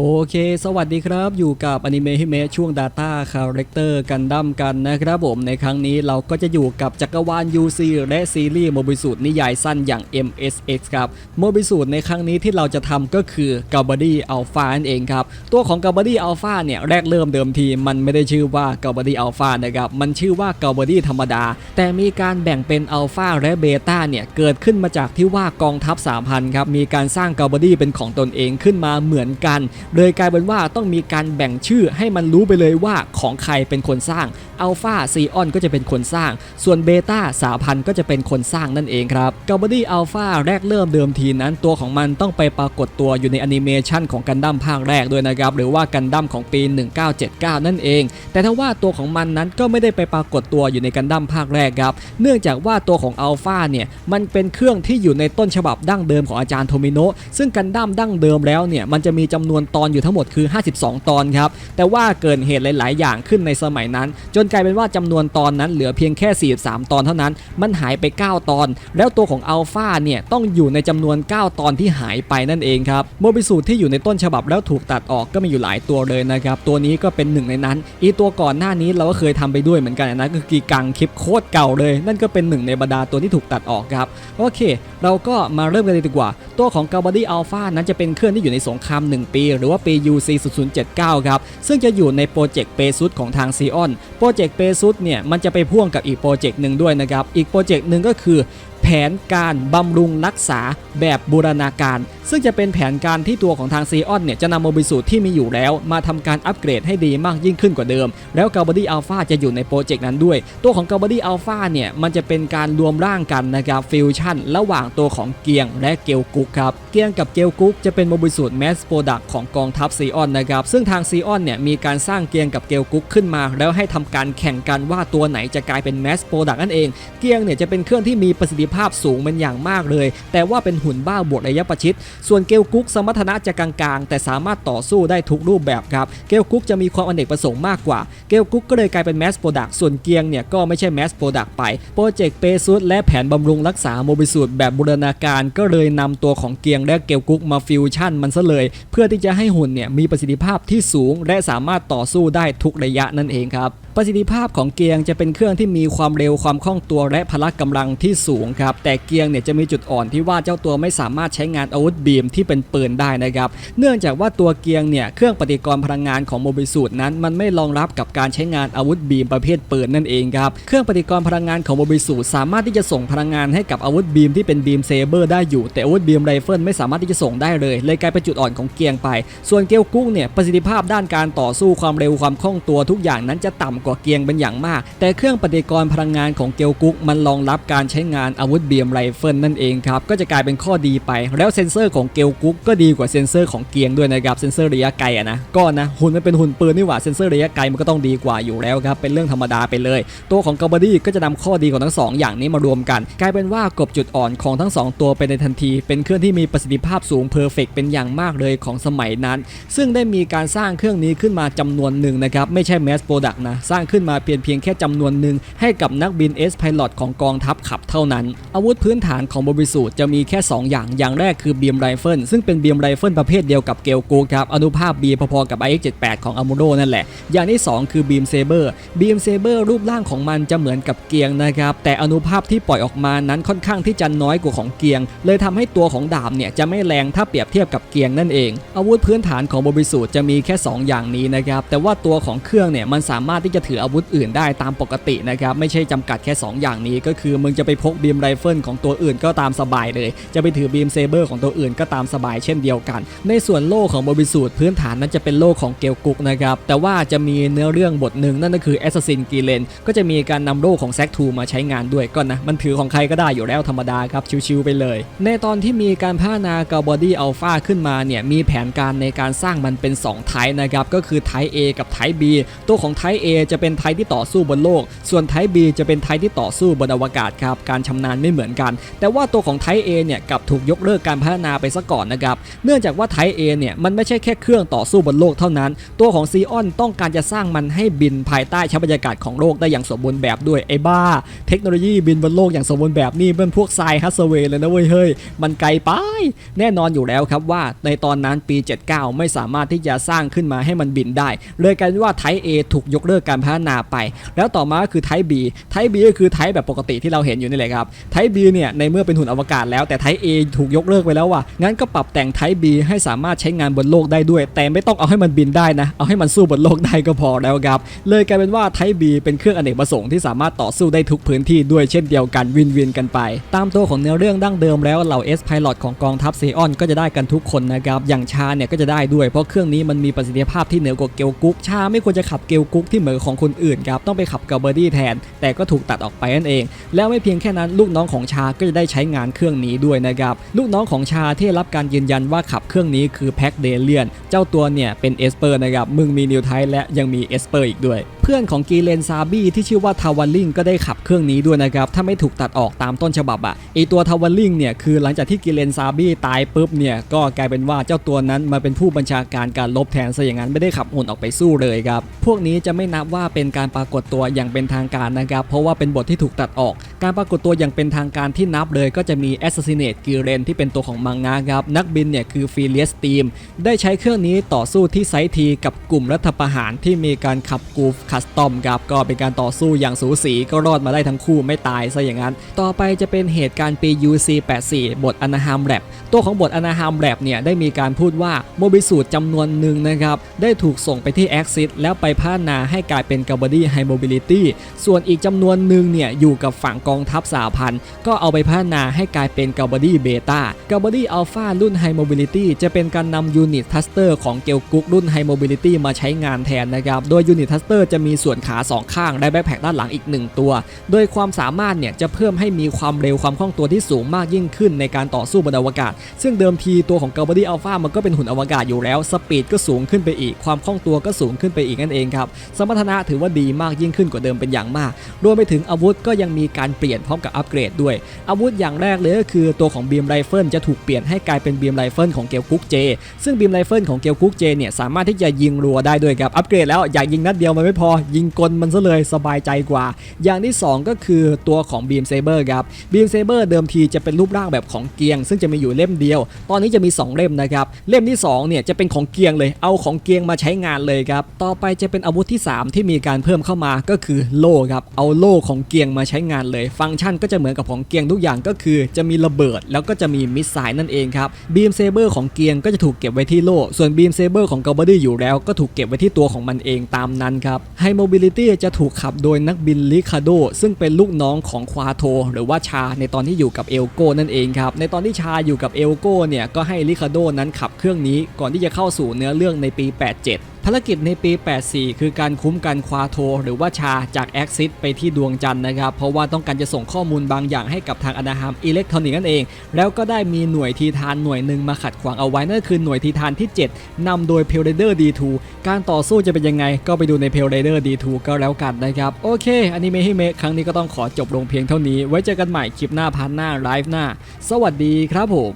โอเค สวัสดีครับ อยู่กับอนิเมะฮิเมะช่วง Data Character กันดั้มกันนะครับผม ในครั้งนี้เราก็จะอยู่กับจักรวาล UC และซีรีส์โมบิสูตรนิยายสั้นอย่าง MSX ครับโมบิสูตรในครั้งนี้ที่เราจะทำก็คือ g a b a d y Alpha นั่นเองครับ ตัวของ g a b a d y Alpha เนี่ย แรกเริ่มเดิมที มันไม่ได้ชื่อว่า g a b a d y Alpha นะครับ มันชื่อว่า g a b a d y ธรรมดา แต่มีการแบ่งเป็น Alpha และ Beta เนี่ยเกิดขึ้นมาจากที่ว่ากองทัพ3,000ครับมีการสร้าง g a b a d y เป็นของตนเองขึ้นมาเหมือนกันเลยกลายเป็นว่าต้องมีการแบ่งชื่อให้มันรู้ไปเลยว่าของใครเป็นคนสร้าง อัลฟาซีออนก็จะเป็นคนสร้าง ส่วนเบต้าสาพันก็จะเป็นคนสร้างนั่นเองครับกาบดี้อัลฟาแรกเริ่มเดิมทีนั้นตัวของมันต้องไปปรากฏตัวอยู่ในแอนิเมชันของกันดั้มภาคแรกด้วยนะครับ หรือว่ากันดั้มของปี 1979 นั่นเอง แต่ถ้าว่าตัวของมันนั้นก็ไม่ได้ไปปรากฏตัวอยู่ในกันดั้มภาคแรกครับ เนื่องจากว่าตัวของอัลฟาเนี่ยมันเป็นเครื่องที่อยู่ในต้นฉบับดั้งเดิมของอาจารย์โทมิโนะซึ่งกันดั้มดั้งเดิมแล้วเนี่ยมันจะมีจำนวนตอนอยู่ทั้งหมดคือ 52 ตอนครับแต่ว่าเกิดเหตุหลาย ๆ อย่างขึ้นในสมัยนั้น จนกลายเป็นว่าจำนวนตอนนั้นเหลือเพียงแค่ 43 ตอนเท่านั้น มันหายไป 9 ตอน แล้วตัวของอัลฟาเนี่ยต้องอยู่ในจำนวน 9 ตอนที่หายไปนั่นเองครับโมบิสูตรที่อยู่ในต้นฉบับแล้วถูกตัดออกก็มีอยู่หลายตัวเลยนะครับ ตัวนี้ก็เป็นหนึ่งในนั้น อีตัวก่อนหน้านี้เราก็เคยทำไปด้วยเหมือนกันนะก็คือกีกังคลิปโคตรเก่าเลย นั่นก็เป็นหนึ่งในบรรดาตัวที่ถูกตัดออกครับโอเค เราก็มาเริ่มกันเลยดีกว่า ตัวของ g a b a d y Alpha นั้นจะเป็นเครื่องที่อยู่ในสงคราม 1 ปี หรือว่าปี UC 0079ครับซึ่งจะอยู่ในโปรเจกต์เปซุสของทางซีออนโปรเจจกต์เปซุสเนี่ยมันจะไปพ่วงกับอีกโปรเจกต์หนึ่งด้วยนะครับ อีกโปรเจกต์หนึ่งก็คือแผนการบำรุงรักษาแบบบูรณาการ ซึ่งจะเป็นแผนการที่ตัวของทางซีออนเนี่ยจะนำโมบิสูตรที่มีอยู่แล้ว มาทำการอัปเกรดให้ดีมากยิ่งขึ้นกว่าเดิม แล้วกาบดี้อัลฟาจะอยู่ในโปรเจกต์นั้นด้วย ตัวของกาบดี้อัลฟาเนี่ยมันจะเป็นการรวมร่างกันนะครับฟิวชั่น ระหว่างตัวของเกียงและเกลกุกครับเกียงกับเกลกุกจะเป็นโมบิสูตรแมสโปรดักของกองทัพซีออนนะครับซึ่งทางซีออนเนี่ยมีการสร้างเกียงกับเกลกุกขึ้นมา แล้วให้ทำการแข่งกันว่าตัวไหนจะกลายเป็นแมสโปรดักนั่นเอง เกียงเนี่ยจะเป็นเครื่องที่มีประสิทธิภาพสูงเป็นอย่างมากเลย แต่ว่าเป็นหุ่นบ้าบวกระยะประชิด ส่วนเกลกุ๊กสมรรถนะจะกลางๆ แต่สามารถต่อสู้ได้ทุกรูปแบบครับ เกลกุ๊กจะมีความอเนกประสงค์มากกว่า เกลกุ๊กก็เลยกลายเป็นแมสโปรดักส่วนเกียงเนี่ยก็ไม่ใช่แมสโปรดักไป โปรเจกต์เปซุสและแผนบำรุงรักษาโมบิสูตรแบบบูรณาการก็เลยนำตัวของเกียงและเกลกุ๊กมาฟิวชั่นมันซะเลย เพื่อที่จะให้หุ่นเนี่ยมีประสิทธิภาพที่สูง และสามารถต่อสู้ได้ทุกระยะนั่นเองครับ ประสิทธิภาพของเกียงจะเป็นเครื่องที่มีความเร็วความคล่องตัวและพละกำลังที่สูงครับแต่เกียงเนี่ยจะมีจุดอ่อนที่ว่าเจ้าตัวไม่สามารถใช้งานอาวุธบีมที่เป็นปืนได้นะครับเนื่องจากว่าตัวเกียงเนี่ยเครื่องปฏิกรณ์พลังงานของโมบิสูตรนั้น มันไม่รองรับกับการใช้งานอาวุธบีมประเภทปืนนั่นเองครับเครื่องปฏิกรณ์พลังงานของโมบิสูตรสามารถที่จะส่งพลังงานให้กับอาวุธบีมที่เป็นบีมเซเบอร์ได้อยู่แต่อาวุธบีมไรเฟิลไม่สามารถที่จะส่งได้เลย เลยกลายเป็นจุดอ่อนของเกียงไป ส่วนเกลกุ้งเนี่ยประสิทธิภาพด้านการต่อสู้ความเร็วความคล่องตัวทุกอย่างนั้นจะต่ำกว่าเกียงเป็นอย่างมาก แต่เครื่องปฏิกรณ์พลังงานของเกลกุ๊กมันรองรับการใช้งานอาวุธเบียมไรเฟิลนั่นเองครับก็จะกลายเป็นข้อดีไป แล้วเซนเซอร์ของเกลกุ๊กก็ดีกว่าเซนเซอร์ของเกียงด้วยนะครับเซนเซอร์ระยะไกลอะนะก็นะหุ่นมันเป็นหุ่นปืนนี่หว่าเซนเซอร์ระยะไกลมันก็ต้องดีกว่าอยู่แล้วครับเป็นเรื่องธรรมดาไปเลย ตัวของกาบดี้ก็จะนำข้อดีของทั้งสองอย่างนี้มารวมกัน กลายเป็นว่ากบจุดอ่อนของทั้งสองตัวไปในทันที เป็นเครื่องที่มีประสิทธิภาพสูงเพอร์เฟกเป็นอย่างมากเลยของสมัยนั้น ซึ่งได้มีการสร้างเครื่องนี้ขึ้นมาจำนวนหนึ่งนะครับไม่ใช่แมสโปรดักนะสร้างขึ้นมาเพียงเพียงแค่จำนวนหนึ่งให้กับนักบิน S Pilot ของกองทัพขับเท่านั้น อาวุธพื้นฐานของโมบิสูตจะมีแค่ 2 อย่างอย่างแรกคือบีมไรเฟิลซึ่งเป็นบีมไรเฟิลประเภทเดียวกับเกลโกครับอนุภาพบีพอๆกับ IX78 ของอ m มูโ o นั่นแหละ อย่างที่ 2 คือบีมเซเบอร์บีมเซเบอร์รูปร่างของมันจะเหมือนกับเกียงนะครับแต่อนุภาพที่ปล่อยออกมานั้นค่อนข้างที่จะน้อยกว่าของเกียง เลยทำให้ตัวของดาบเนี่ยจะไม่แรงถ้าเปรียบเทียบกับเกียงนั่นเอง อาวุธพื้นฐานของโมบิสูตจะมีแค่ 2 อย่างนี้นะครับแต่ว่าตัวของเครื่องเนี่ยมันสามารถที่จะถืออาวุธอื่นได้ตามปกตินะครับไม่ใช่จำกัดแค่ 2 อย่างนี้ ก็คือมึงจะไปพกบีมไรเฟิลของตัวอื่นก็ตามสบายเลย จะไปถือบีมเซเบอร์ของตัวอื่นก็ตามสบายเช่นเดียวกัน ในส่วนโล่ของโมบิสูตพื้นฐานนั้นจะเป็นโล่ของเกลกุกนะครับแต่ว่าจะมีเนื้อเรื่องบทหนึ่งนั่นก็คือแอสซัสซินกีเลนก็จะมีการนำโล่ของแซกทูมาใช้งานด้วยก็นะมันถือของใครก็ได้อยู่แล้วธรรมดาครับชิวๆไปเลย ในตอนที่มีการพัฒนากาบอดี้อัลฟาขึ้นมาเนี่ยมีแผนการในการสร้างมันเป็น2ไทป์นะครับก็คือไทป์ A กับไทป์ B ตัวของไทป์ A จะเป็นไทป์ที่ต่อสู้บนโลก ส่วนไทป์ B จะเป็นไทป์ที่ต่อสู้บนอวกาศครับ การชำนาญไม่เหมือนกัน แต่ว่าตัวของไทป์ A เนี่ยกับถูกยกเลิกการพัฒนาไปซะก่อนนะครับ เนื่องจากว่าไทป์ A เนี่ยมันไม่ใช่แค่เครื่องต่อสู้บนโลกเท่านั้น ตัวของซีออนต้องการจะสร้างมันให้บินภายใต้ชั้นบรรยากาศของโลกได้อย่างสมบูรณ์แบบด้วยไอ้บ้า เทคโนโลยีบินบนโลกอย่างสมบูรณ์แบบนี่เป็นพวกไซฮัสเวย์เลยนะเว้ยเฮ้ยมันไกลไป แน่นอนอยู่แล้วครับว่าในตอนนั้นปี 79 ไม่สามารถที่จะสร้างขึ้นมาให้มันบินได้ เลยกลายเป็นว่าไทป์ A ถูกยกเลิกการพัฒนาไป แล้วต่อมาก็คือไทป์ B ไทป์ B ก็คือไทป์แบบปกติที่เราเห็นอยู่นี่แหละครับไทป์ B เนี่ยในเมื่อเป็นหุ่นอวกาศแล้วแต่ไทป์ A ถูกยกเลิกไปแล้วว่ะงั้นก็ปรับแต่งไทป์ B ให้สามารถใช้งานบนโลกได้ด้วย แต่ไม่ต้องเอาให้มันบินได้นะ เอาให้มันสู้บนโลกได้ก็พอแล้วครับเลยกลายเป็นว่าไทป์ B เป็นเครื่องอเนกประสงค์ที่สามารถต่อสู้ได้ทุกพื้นที่ด้วยเช่นเดียวกันวินวินกันไป ตามตัวของเนื้อเรื่องดั้งเดิมแล้วเหล่า S Pilot ของกองทัพเซออนก็จะได้กันทุกคนนะครับอย่างชาเนี่ยก็จะได้ด้วยเพราะเครื่องนี้มันมีประสิทธิภาพที่เหนือกว่าเกลกุ๊กชาไม่ควรจะขับเกลกุ๊กที่เหมือนของคนอื่นครับต้องไปขับกับเบอร์ดี้แทน แต่ก็ถูกตัดออกไปนั่นเอง แล้วไม่เพียงแค่นั้นลูกน้องของชาก็จะได้ใช้งานเครื่องนี้ด้วยนะครับลูกน้องของชาที่รับการยืนยันว่าขับเครื่องนี้คือแพ็กเดเลียนเจ้าตัวเนี่ยเป็นเอสเปอร์นะครับมึงมีนิวไทและยังมีเอสเปอร์อีกด้วย พื่อนของกีเลนซาบี้ที่ชื่อว่าทาวันลิงก็ได้ขับเครื่องนี้ด้วยนะครับ ถ้าไม่ถูกตัดออกตามต้นฉบับอะไอตัวทาวันลิงเนี่ยคือหลังจากที่กีเลนซาบี้ตายปุ๊บเนี่ยก็กลายเป็นว่าเจ้าตัวนั้นมาเป็นผู้บัญชาการการลบแทนซะอย่างนั้นไม่ได้ขับหุ่นออกไปสู้เลยครับ พวกนี้จะไม่นับว่าเป็นการปรากฏตัวอย่างเป็นทางการนะครับ เพราะว่าเป็นบทที่ถูกตัดออก การปรากฏตัวอย่างเป็นทางการที่นับเลย ก็จะมี Assassinate กิเรนที่เป็นตัวของมังงะครับนักบินเนี่ยคือฟีเลียสตีมได้ใช้เครื่องนี้ต่อสู้ที่ไซทีกับกลุ่มรัฐประหารที่มีการขับกูฟคัสตอมครับก็เป็นการต่อสู้อย่างสูสีก็รอดมาได้ทั้งคู่ไม่ตายซะอย่างนั้น ต่อไปจะเป็นเหตุการณ์ปี UC 84บทอนาฮามแรปตัวของบทอนาฮามแรปเนี่ยได้มีการพูดว่าโมบิสูตจำนวนหนึ่งนะครับได้ถูกส่งไปที่ Axis แล้วไปพัฒนาให้กลายเป็น g a b a d y High Mobility ส่วนอีกจำนวนหนึ่งเนี่ยอยู่กับฝั่งกองทัพสหพันธ์ก็เอาไปพัฒนาให้กลายเป็น g a b a d y Beta g a b a d y Alpha รุ่น High Mobility จะเป็นการนำยูนิตทัสเตอร์ของเกลกุกรุ่น High Mobility มาใช้งานแทนนะครับโดยยูนิตทัสเตอร์จะมีีส่วนขาสองข้างและแบ็คแพคด้านหลังอีกหนึ่งตัว โดยความสามารถเนี่ยจะเพิ่มให้มีความเร็วความคล่องตัวที่สูงมากยิ่งขึ้นในการต่อสู้บนอวกาศ ซึ่งเดิมทีตัวของ g a b a d y Alpha มันก็เป็นหุ่นอวกาศอยู่แล้ว สปีดก็สูงขึ้นไปอีก ความคล่องตัวก็สูงขึ้นไปอีกนั่นเองครับ สมรรถนะถือว่าดีมากยิ่งขึ้นกว่าเดิมเป็นอย่างมาก รวมไปถึงอาวุธก็ยังมีการเปลี่ยนพร้อมกับอัปเกรดด้วย อาวุธอย่างแรกเลยก็คือตัวของบีมไรเฟิลจะถูกเปลี่ยนให้กลายเป็นบีมไรเฟิลของเกลกุ๊กเจ ซึ่งบีมไรเฟิลของเกลกุ๊กเจเนี่ยสามารถที่จะยิงรัวได้ด้วยครับ อัปเกรดแล้วอยากยิงนัดเดียวมันไม่พอยิงกลมันซะเลยสบายใจกว่า อย่างที่สองก็คือตัวของบีมเซเบอร์ครับบีมเซเบอร์เดิมทีจะเป็นรูปร่างแบบของเกียง ซึ่งจะมีอยู่เล่มเดียว ตอนนี้จะมี 2 เล่มนะครับ เล่มที่2เนี่ยจะเป็นของเกียงเลย เอาของเกียงมาใช้งานเลยครับ ต่อไปจะเป็นอาวุธที่ 3 ที่มีการเพิ่มเข้ามาก็คือโล่ครับ เอาโล่ของเกียงมาใช้งานเลย ฟังก์ชันก็จะเหมือนกับของเกียงทุกอย่างก็คือ จะมีระเบิดแล้วก็จะมีมิสไซล์นั่นเองครับบีมเซเบอร์ของเกียงก็จะถูกเก็บไว้ที่โล่ ส่วนบีมเซเบอร์ของกาบอดี้อยู่แล้วก็ถูกเก็บไว้ที่ตัวของมันเองตามนั้นครับไฮโมบิลิตี้จะถูกขับโดยนักบินลิคาโด ซึ่งเป็นลูกน้องของควาโท หรือว่าชาในตอนที่อยู่กับเอลโก้นั่นเองครับ ในตอนที่ชาอยู่กับเอลโก้เนี่ยก็ให้ลิคาโดนั้นขับเครื่องนี้ก่อนที่จะเข้าสู่เนื้อเรื่องในปี 87ภารกิจในปี 84 คือการคุ้มกันควาโท หรือว่าชาจากแอคซิสไปที่ดวงจันทร์นะครับ เพราะว่าต้องการจะส่งข้อมูลบางอย่างให้กับทางอนาฮามอิเล็กทรอนิกส์นั่นเอง แล้วก็ได้มีหน่วยทีทานหน่วยหนึ่งมาขัดขวางเอาไว้นั่นคือหน่วยทีทานที่ 7 นำโดยเพลเดอร์ดีทูการต่อสู้จะเป็นยังไง ก็ไปดูในเพลเดอร์ดีทูก็แล้วกันนะครับ โอเคอันนี้เมให้เมครั้งนี้ก็ต้องขอจบลงเพียงเท่านี้ ไว้เจอกันใหม่คลิปหน้าพันหน้าไลฟ์หน้า สวัสดีครับผม